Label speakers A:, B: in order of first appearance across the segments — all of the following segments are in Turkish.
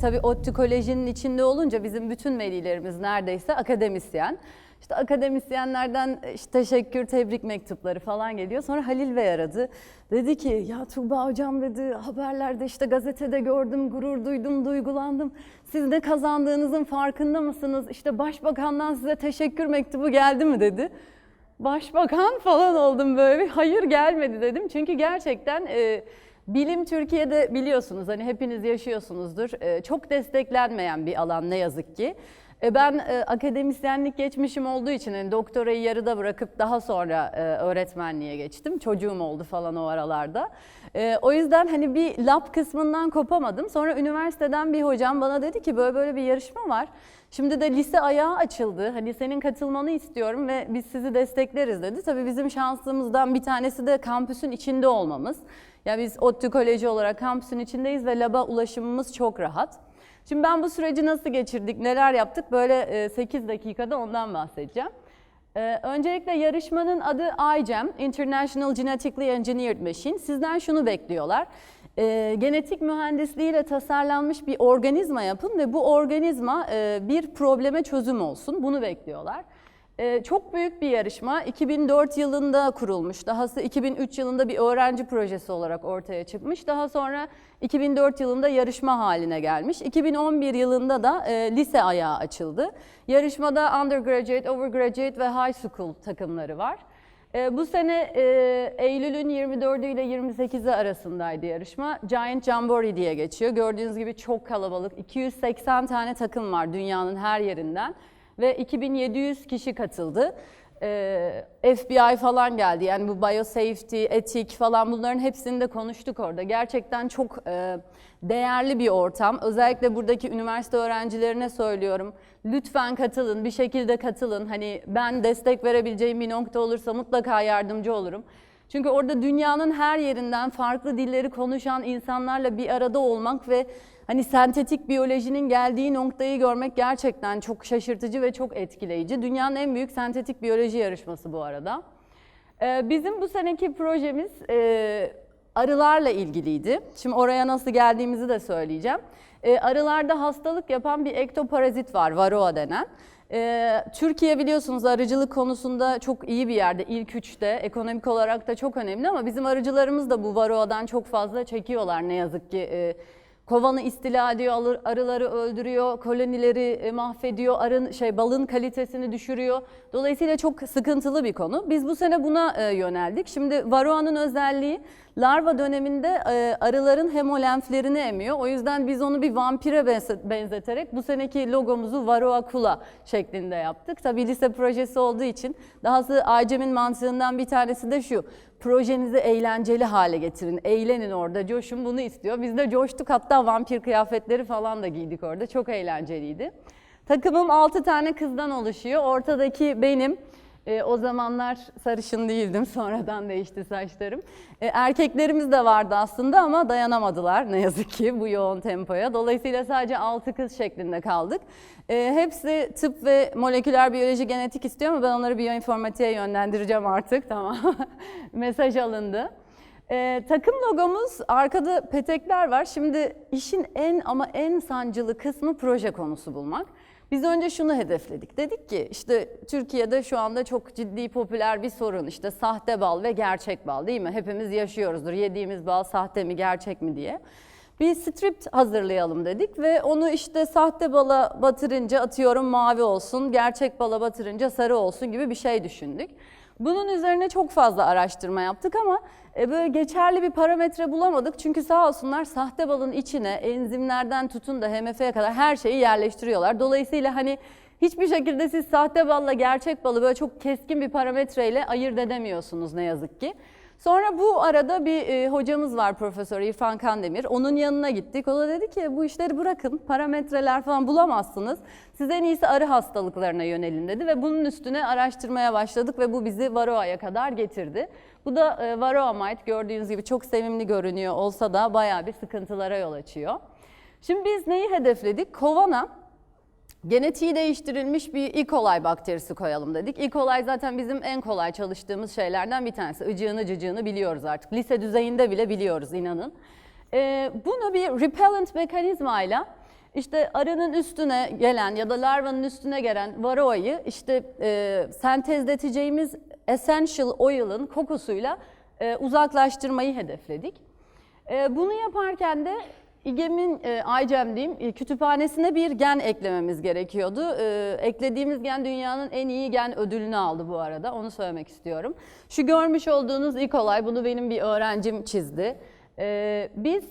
A: tabii ODTÜ Koleji'nin içinde olunca bizim bütün velilerimiz neredeyse akademisyen. İşte akademisyenlerden işte teşekkür, tebrik mektupları falan geliyor. Sonra Halil Bey aradı. Dedi ki ya Tuğba hocam dedi haberlerde işte gazetede gördüm, gurur duydum, duygulandım. Siz ne kazandığınızın farkında mısınız? İşte başbakandan size teşekkür mektubu geldi mi dedi. Başbakan falan oldum böyle bir hayır gelmedi dedim. Çünkü gerçekten e, bilim Türkiye'de biliyorsunuz hani hepiniz yaşıyorsunuzdur. E, çok desteklenmeyen bir alan ne yazık ki. E, ben e, akademisyenlik geçmişim olduğu için hani doktorayı yarıda bırakıp daha sonra öğretmenliğe geçtim. Çocuğum oldu falan o aralarda. O yüzden hani bir lab kısmından kopamadım. Sonra üniversiteden bir hocam bana dedi ki böyle böyle bir yarışma var. Şimdi de lise ayağı açıldı. Hani senin katılmanı istiyorum ve biz sizi destekleriz dedi. Tabii bizim şansımızdan bir tanesi de kampüsün içinde olmamız. Ya biz ODTÜ Koleji olarak kampüsün içindeyiz ve laba ulaşımımız çok rahat. Şimdi ben bu süreci nasıl geçirdik, neler yaptık böyle 8 dakikada ondan bahsedeceğim. Ee, öncelikle yarışmanın adı iGEM, International Genetically Engineered Machine. Sizden şunu bekliyorlar. Ee, genetik mühendisliğiyle tasarlanmış bir organizma yapın ve bu organizma e, bir probleme çözüm olsun. Bunu bekliyorlar. Ee, çok büyük bir yarışma. 2004 yılında kurulmuş. Dahası 2003 yılında bir öğrenci projesi olarak ortaya çıkmış. Daha sonra 2004 yılında yarışma haline gelmiş. 2011 yılında da e, lise ayağı açıldı. Yarışmada undergraduate, overgraduate ve high school takımları var. E, bu sene e, Eylül'ün 24'ü ile 28'i arasındaydı yarışma. Giant Jamboree diye geçiyor. Gördüğünüz gibi çok kalabalık. 280 tane takım var dünyanın her yerinden ve 2700 kişi katıldı. Ee, FBI falan geldi yani bu biosafety, etik falan bunların hepsini de konuştuk orada. Gerçekten çok e, değerli bir ortam. Özellikle buradaki üniversite öğrencilerine söylüyorum. Lütfen katılın, bir şekilde katılın. Hani ben destek verebileceğim bir nokta olursa mutlaka yardımcı olurum. Çünkü orada dünyanın her yerinden farklı dilleri konuşan insanlarla bir arada olmak ve hani sentetik biyolojinin geldiği noktayı görmek gerçekten çok şaşırtıcı ve çok etkileyici. Dünyanın en büyük sentetik biyoloji yarışması bu arada. Ee, bizim bu seneki projemiz e, arılarla ilgiliydi. Şimdi oraya nasıl geldiğimizi de söyleyeceğim. E, arılarda hastalık yapan bir ektoparazit var, varroa denen. Ee, Türkiye biliyorsunuz arıcılık konusunda çok iyi bir yerde. İlk üçte ekonomik olarak da çok önemli ama bizim arıcılarımız da bu varoadan çok fazla çekiyorlar ne yazık ki. Ee, kovanı istila ediyor, arıları öldürüyor, kolonileri e, mahvediyor, arın şey balın kalitesini düşürüyor. Dolayısıyla çok sıkıntılı bir konu. Biz bu sene buna e, yöneldik. Şimdi varoanın özelliği larva döneminde e, arıların hemolenflerini emiyor. O yüzden biz onu bir vampire benze- benzeterek bu seneki logomuzu Varroa Kula şeklinde yaptık. Tabii lise projesi olduğu için dahası Aycem'in mantığından bir tanesi de şu. Projenizi eğlenceli hale getirin. Eğlenin orada, coşun bunu istiyor. Biz de coştuk hatta vampir kıyafetleri falan da giydik orada. Çok eğlenceliydi. Takımım 6 tane kızdan oluşuyor. Ortadaki benim. E, o zamanlar sarışın değildim. Sonradan değişti saçlarım. E, erkeklerimiz de vardı aslında ama dayanamadılar ne yazık ki bu yoğun tempoya. Dolayısıyla sadece 6 kız şeklinde kaldık. E, hepsi tıp ve moleküler biyoloji genetik istiyor ama ben onları biyoinformatiğe yönlendireceğim artık. Tamam. Mesaj alındı. Ee, takım logomuz arkada petekler var. Şimdi işin en ama en sancılı kısmı proje konusu bulmak. Biz önce şunu hedefledik. Dedik ki işte Türkiye'de şu anda çok ciddi popüler bir sorun işte sahte bal ve gerçek bal değil mi? Hepimiz yaşıyoruzdur. Yediğimiz bal sahte mi gerçek mi diye. Bir script hazırlayalım dedik ve onu işte sahte bala batırınca atıyorum mavi olsun, gerçek bala batırınca sarı olsun gibi bir şey düşündük. Bunun üzerine çok fazla araştırma yaptık ama e, böyle geçerli bir parametre bulamadık. Çünkü sağ olsunlar sahte balın içine enzimlerden tutun da HMF'ye kadar her şeyi yerleştiriyorlar. Dolayısıyla hani hiçbir şekilde siz sahte balla gerçek balı böyle çok keskin bir parametreyle ayırt edemiyorsunuz ne yazık ki. Sonra bu arada bir e, hocamız var Profesör İrfan Kandemir. Onun yanına gittik. O da dedi ki bu işleri bırakın. Parametreler falan bulamazsınız. Siz en iyisi arı hastalıklarına yönelin dedi ve bunun üstüne araştırmaya başladık ve bu bizi Varroa'ya kadar getirdi. Bu da e, Varroa gördüğünüz gibi çok sevimli görünüyor olsa da bayağı bir sıkıntılara yol açıyor. Şimdi biz neyi hedefledik? Kovana genetiği değiştirilmiş bir E. coli bakterisi koyalım dedik. E. coli zaten bizim en kolay çalıştığımız şeylerden bir tanesi. Icığını cıcığını biliyoruz artık. Lise düzeyinde bile biliyoruz inanın. Ee, bunu bir repellent mekanizmayla İşte arının üstüne gelen ya da larvanın üstüne gelen varoayı işte e, sentezleteceğimiz essential oil'ın kokusuyla e, uzaklaştırmayı hedefledik. E, bunu yaparken de İGEM'in, e, Aycem diyeyim, e, kütüphanesine bir gen eklememiz gerekiyordu. E, eklediğimiz gen dünyanın en iyi gen ödülünü aldı bu arada, onu söylemek istiyorum. Şu görmüş olduğunuz ilk olay, bunu benim bir öğrencim çizdi. E, biz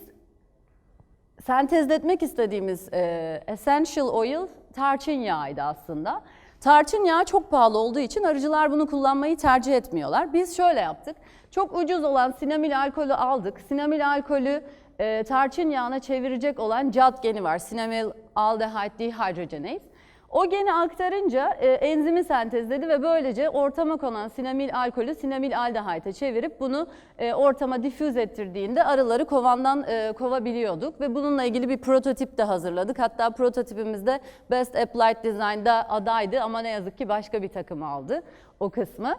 A: sentezletmek istediğimiz e, essential oil tarçın yağıydı aslında. Tarçın yağı çok pahalı olduğu için arıcılar bunu kullanmayı tercih etmiyorlar. Biz şöyle yaptık. Çok ucuz olan sinamil alkolü aldık. Sinamil alkolü e, tarçın yağına çevirecek olan CAD geni var. Sinamil aldehyde dehydrogenase. O geni aktarınca e, enzimi sentezledi ve böylece ortama konan sinamil alkolü sinamil aldehite çevirip bunu e, ortama difüz ettirdiğinde arıları kovandan e, kovabiliyorduk ve bununla ilgili bir prototip de hazırladık. Hatta prototipimiz de Best Applied Design'da adaydı ama ne yazık ki başka bir takım aldı o kısmı.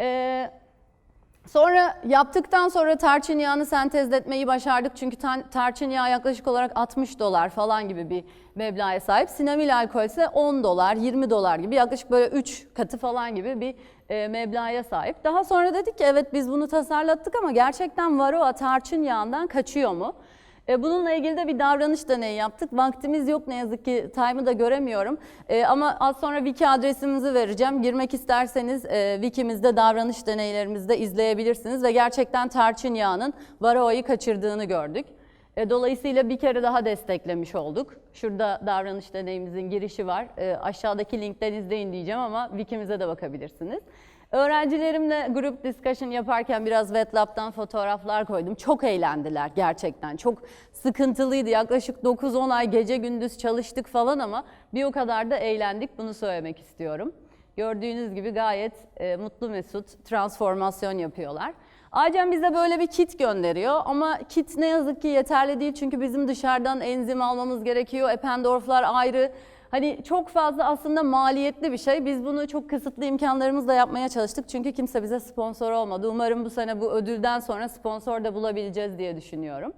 A: E, Sonra yaptıktan sonra tarçın yağını sentezletmeyi başardık. Çünkü tarçın yağı yaklaşık olarak 60 dolar falan gibi bir meblağa sahip. Sinamil alkol ise 10 dolar, 20 dolar gibi yaklaşık böyle 3 katı falan gibi bir e, meblağa sahip. Daha sonra dedik ki evet biz bunu tasarlattık ama gerçekten varoa tarçın yağından kaçıyor mu? E, Bununla ilgili de bir davranış deneyi yaptık. Vaktimiz yok ne yazık ki time'ı da göremiyorum. E, ama az sonra wiki adresimizi vereceğim. Girmek isterseniz e, wikimizde davranış deneylerimizde izleyebilirsiniz ve gerçekten tarçın yağının varoayı kaçırdığını gördük. Dolayısıyla bir kere daha desteklemiş olduk. Şurada davranış deneyimizin girişi var. Aşağıdaki linkten izleyin diyeceğim ama wikimize de bakabilirsiniz. Öğrencilerimle grup discussion yaparken biraz WetLab'dan fotoğraflar koydum. Çok eğlendiler gerçekten. Çok sıkıntılıydı. Yaklaşık 9-10 ay gece gündüz çalıştık falan ama bir o kadar da eğlendik. Bunu söylemek istiyorum. Gördüğünüz gibi gayet e, mutlu mesut transformasyon yapıyorlar. Aycem bize böyle bir kit gönderiyor ama kit ne yazık ki yeterli değil çünkü bizim dışarıdan enzim almamız gerekiyor. Eppendorflar ayrı. Hani çok fazla aslında maliyetli bir şey. Biz bunu çok kısıtlı imkanlarımızla yapmaya çalıştık. Çünkü kimse bize sponsor olmadı. Umarım bu sene bu ödülden sonra sponsor da bulabileceğiz diye düşünüyorum.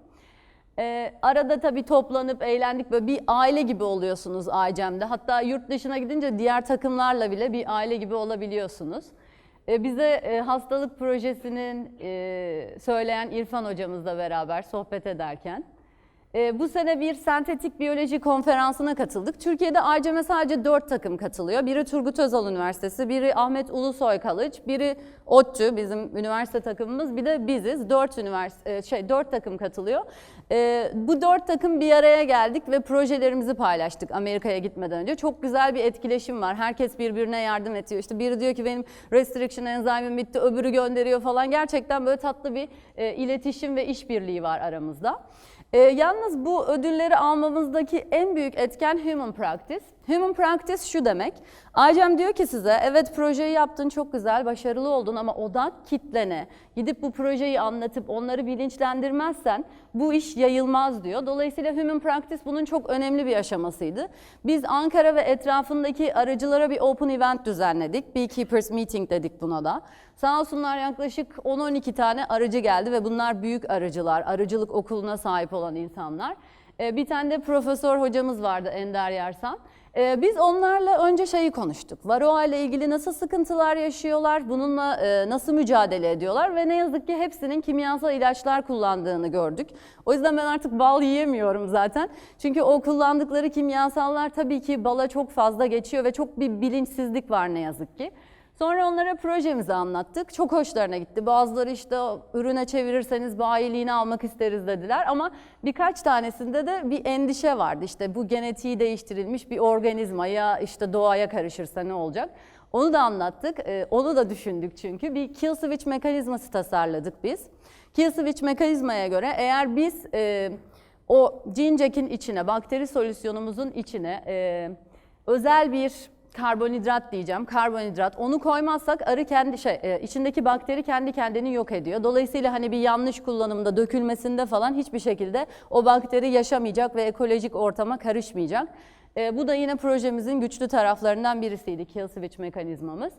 A: Ee, arada tabii toplanıp eğlendik böyle bir aile gibi oluyorsunuz Aycem'de. Hatta yurt dışına gidince diğer takımlarla bile bir aile gibi olabiliyorsunuz. Ee, bize e, hastalık projesinin e, söyleyen İrfan hocamızla beraber sohbet ederken e, bu sene bir sentetik biyoloji konferansına katıldık. Türkiye'de ACM'e sadece 4 takım katılıyor. Biri Turgut Özal Üniversitesi, biri Ahmet Ulusoy College, biri ODTÜ bizim üniversite takımımız, bir de biziz. 4 üniversite şey 4 takım katılıyor. E, bu 4 takım bir araya geldik ve projelerimizi paylaştık Amerika'ya gitmeden önce. Çok güzel bir etkileşim var. Herkes birbirine yardım ediyor. İşte biri diyor ki benim restriction enzimim bitti, öbürü gönderiyor falan. Gerçekten böyle tatlı bir e, iletişim ve işbirliği var aramızda. Ee, yalnız bu ödülleri almamızdaki en büyük etken human practice. Human practice şu demek. Aycem diyor ki size evet projeyi yaptın çok güzel, başarılı oldun ama odak kitlene. Gidip bu projeyi anlatıp onları bilinçlendirmezsen bu iş yayılmaz diyor. Dolayısıyla human practice bunun çok önemli bir aşamasıydı. Biz Ankara ve etrafındaki aracılara bir open event düzenledik. Beekeepers Meeting dedik buna da. Sağ olsunlar yaklaşık 10-12 tane arıcı geldi ve bunlar büyük arıcılar, arıcılık okuluna sahip olan insanlar. Ee, Bir tane de profesör hocamız vardı Ender Yersan. Ee, Biz onlarla önce şeyi konuştuk. Varroa ile ilgili nasıl sıkıntılar yaşıyorlar, bununla e, nasıl mücadele ediyorlar ve ne yazık ki hepsinin kimyasal ilaçlar kullandığını gördük. O yüzden ben artık bal yiyemiyorum zaten. Çünkü o kullandıkları kimyasallar tabii ki bala çok fazla geçiyor ve çok bir bilinçsizlik var ne yazık ki. Sonra onlara projemizi anlattık. Çok hoşlarına gitti. Bazıları işte "O ürüne çevirirseniz bayiliğini almak isteriz dediler. Ama birkaç tanesinde de bir endişe vardı. İşte bu genetiği değiştirilmiş bir organizma ya işte doğaya karışırsa ne olacak? Onu da anlattık. Ee, onu da düşündük çünkü. Bir kill switch mekanizması tasarladık biz. Kill switch mekanizmaya göre eğer biz e, o Ginjek'in içine, bakteri solüsyonumuzun içine e, özel bir karbonhidrat diyeceğim. Karbonhidrat. Onu koymazsak arı kendi şey e, içindeki bakteri kendi kendini yok ediyor. Dolayısıyla hani bir yanlış kullanımda, dökülmesinde falan hiçbir şekilde o bakteri yaşamayacak ve ekolojik ortama karışmayacak. E, bu da yine projemizin güçlü taraflarından birisiydi kill switch mekanizmamız.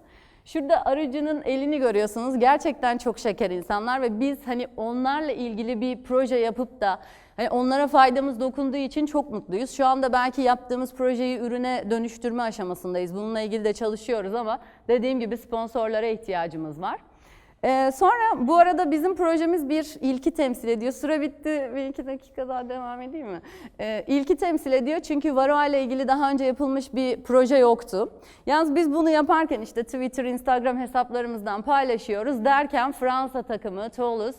A: Şurada arıcının elini görüyorsunuz. Gerçekten çok şeker insanlar ve biz hani onlarla ilgili bir proje yapıp da hani onlara faydamız dokunduğu için çok mutluyuz. Şu anda belki yaptığımız projeyi ürüne dönüştürme aşamasındayız. Bununla ilgili de çalışıyoruz ama dediğim gibi sponsorlara ihtiyacımız var. Ee, sonra bu arada bizim projemiz bir ilki temsil ediyor. Süre bitti. Bir iki dakika daha devam edeyim mi? Ee, ilki temsil ediyor çünkü Varroa ile ilgili daha önce yapılmış bir proje yoktu. Yalnız biz bunu yaparken işte Twitter, Instagram hesaplarımızdan paylaşıyoruz derken Fransa takımı, Toulouse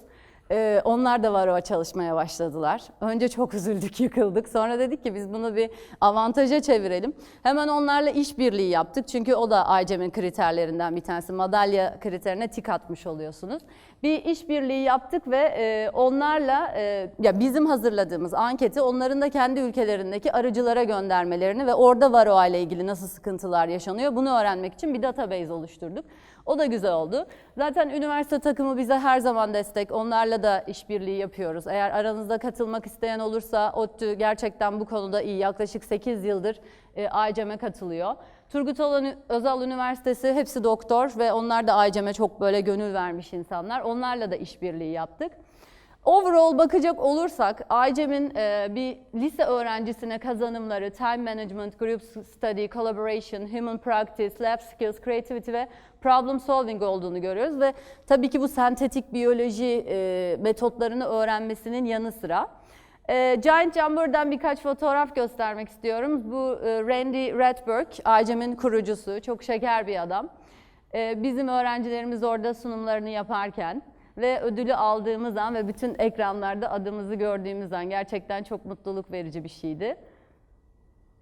A: ee, onlar da Varroa çalışmaya başladılar. Önce çok üzüldük, yıkıldık. Sonra dedik ki biz bunu bir avantaja çevirelim. Hemen onlarla işbirliği yaptık. Çünkü o da ICEM'in kriterlerinden bir tanesi. Madalya kriterine tik atmış oluyorsunuz. Bir işbirliği yaptık ve e, onlarla e, ya bizim hazırladığımız anketi onların da kendi ülkelerindeki arıcılara göndermelerini ve orada Varroa ile ilgili nasıl sıkıntılar yaşanıyor bunu öğrenmek için bir database oluşturduk. O da güzel oldu. Zaten üniversite takımı bize her zaman destek. Onlarla da işbirliği yapıyoruz. Eğer aranızda katılmak isteyen olursa ODTÜ gerçekten bu konuda iyi. Yaklaşık 8 yıldır e, AYCEM'e katılıyor. Turgut Özal Üniversitesi hepsi doktor ve onlar da AYCEM'e çok böyle gönül vermiş insanlar. Onlarla da işbirliği yaptık. Overall bakacak olursak ICEM'in e, bir lise öğrencisine kazanımları time management, group study, collaboration, human practice, lab skills, creativity ve problem solving olduğunu görüyoruz ve tabii ki bu sentetik biyoloji e, metotlarını öğrenmesinin yanı sıra e, Giant Jumper'dan birkaç fotoğraf göstermek istiyorum. Bu e, Randy Redberg, ICEM'in kurucusu, çok şeker bir adam. E, bizim öğrencilerimiz orada sunumlarını yaparken ve ödülü aldığımız an ve bütün ekranlarda adımızı gördüğümüz an gerçekten çok mutluluk verici bir şeydi.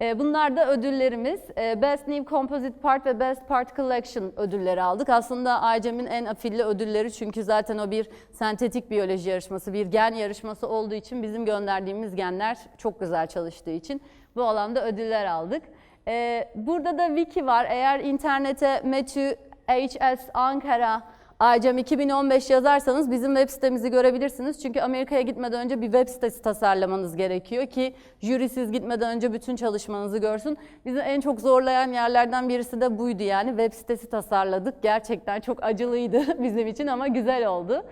A: E, Bunlar da ödüllerimiz. E, Best New Composite Part ve Best Part Collection ödülleri aldık. Aslında ICEM'in en afilli ödülleri çünkü zaten o bir sentetik biyoloji yarışması, bir gen yarışması olduğu için bizim gönderdiğimiz genler çok güzel çalıştığı için bu alanda ödüller aldık. E, Burada da wiki var. Eğer internete Matthew HS Ankara ICEM 2015 yazarsanız bizim web sitemizi görebilirsiniz. Çünkü Amerika'ya gitmeden önce bir web sitesi tasarlamanız gerekiyor ki jürisiz gitmeden önce bütün çalışmanızı görsün. Bizi en çok zorlayan yerlerden birisi de buydu yani web sitesi tasarladık. Gerçekten çok acılıydı bizim için ama güzel oldu.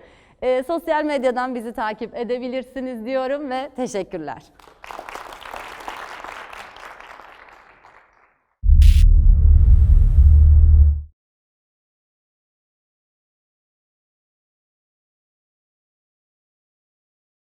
A: Ee, sosyal medyadan bizi takip edebilirsiniz diyorum ve teşekkürler.